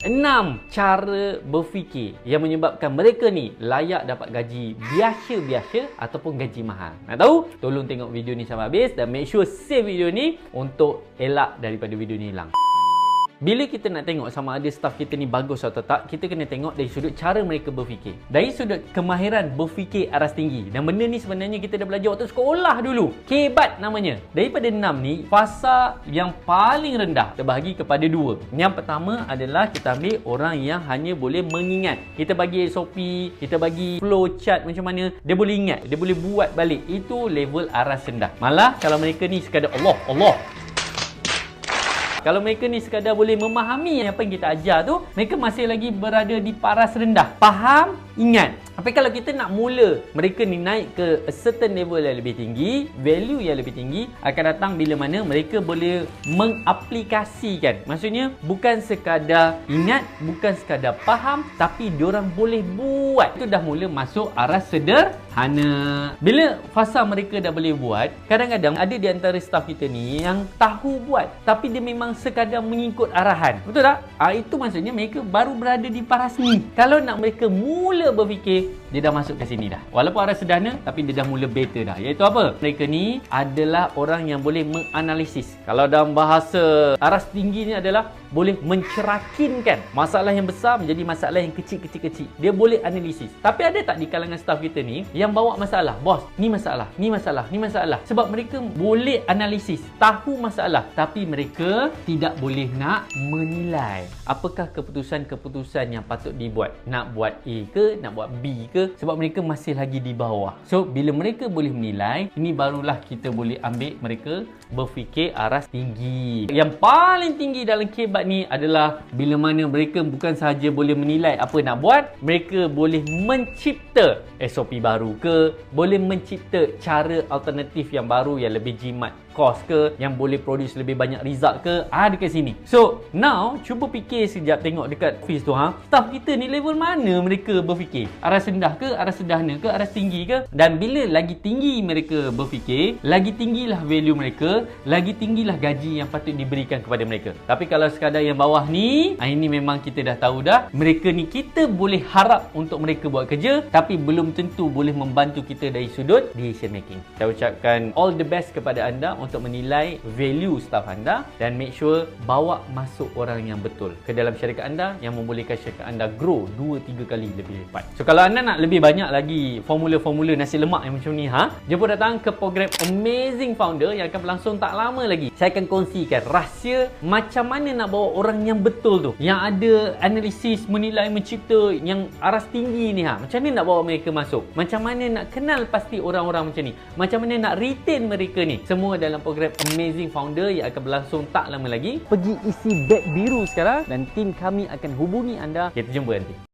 Enam cara berfikir yang menyebabkan mereka ni layak dapat gaji biasa-biasa ataupun gaji mahal. Nak tahu? Tolong tengok video ni sampai habis dan make sure save video ni untuk elak daripada video ni hilang. Bila kita nak tengok sama ada staff kita ni bagus atau tak, kita kena tengok dari sudut cara mereka berfikir. Dari sudut kemahiran berfikir aras tinggi. Dan benda ni sebenarnya kita dah belajar waktu sekolah dulu. Kebat namanya. Daripada enam ni, fasa yang paling rendah terbahagi kepada dua. Yang pertama adalah kita ambil orang yang hanya boleh mengingat. Kita bagi SOP, kita bagi flow chart macam mana, dia boleh ingat, dia boleh buat balik. Itu level aras rendah. Malah kalau mereka ni sekadar Allah, Allah, kalau mereka ni sekadar boleh memahami apa yang kita ajar tu, mereka masih lagi berada di paras rendah. Faham, ingat. Tapi kalau kita nak mula mereka ni naik ke a certain level yang lebih tinggi, value yang lebih tinggi akan datang bila mana mereka boleh mengaplikasikan. Maksudnya bukan sekadar ingat, bukan sekadar faham, tapi diorang boleh buat. Itu dah mula masuk arah sederhana. Bila fasa mereka dah boleh buat, kadang-kadang ada di antara staff kita ni yang tahu buat, tapi dia memang sekadar mengikut arahan. Betul tak? Ah itu maksudnya mereka baru berada di paras ni. Kalau nak mereka mula berfikir dia dah masuk ke sini dah. Walaupun arah sederhana tapi dia dah mula better dah. Iaitu apa? Mereka ni adalah orang yang boleh menganalisis. Kalau dalam bahasa aras tinggi ni adalah boleh mencerakinkan masalah yang besar menjadi masalah yang kecil-kecil-kecil. Dia boleh analisis. Tapi ada tak di kalangan staff kita ni yang bawa masalah? Bos, ni masalah, ni masalah, ni masalah. Sebab mereka boleh analisis, tahu masalah tapi mereka tidak boleh nak menilai apakah keputusan-keputusan yang patut dibuat. Nak buat A ke, nak buat B ke sebab mereka masih lagi di bawah. So, bila mereka boleh menilai, ini barulah kita boleh ambil mereka berfikir aras tinggi. Yang paling tinggi dalam kebat ni adalah bila mana mereka bukan sahaja boleh menilai apa nak buat, mereka boleh mencipta SOP baru ke, boleh mencipta cara alternatif yang baru yang lebih jimat cost ke yang boleh produce lebih banyak result ke ah dekat sini. So now cuba fikir sekejap tengok dekat office tu ha. Staff kita ni level mana mereka berfikir? Aras rendah ke aras sederhana ke aras tinggi ke? Dan bila lagi tinggi mereka berfikir lagi tinggilah value mereka lagi tinggilah gaji yang patut diberikan kepada mereka. Tapi kalau sekadar yang bawah ni ah, ini memang kita dah tahu dah mereka ni kita boleh harap untuk mereka buat kerja tapi belum tentu boleh membantu kita dari sudut decision making. Saya ucapkan all the best kepada anda untuk menilai value staff anda dan make sure bawa masuk orang yang betul ke dalam syarikat anda yang membolehkan syarikat anda grow 2-3 kali lebih cepat. So kalau anda nak lebih banyak lagi formula-formula nasi lemak yang macam ni ha, jumpa datang ke program Amazing Founder yang akan berlangsung tak lama lagi. Saya akan kongsikan rahsia macam mana nak bawa orang yang betul tu, yang ada analisis, menilai, mencipta yang aras tinggi ni ha. Macam mana nak bawa mereka masuk? Macam mana nak kenal pasti orang-orang macam ni? Macam mana nak retain mereka ni? Semua dalam dalam program Amazing Founder yang akan berlangsung tak lama lagi. Pergi isi beg biru sekarang dan tim kami akan hubungi anda. Kita jumpa nanti.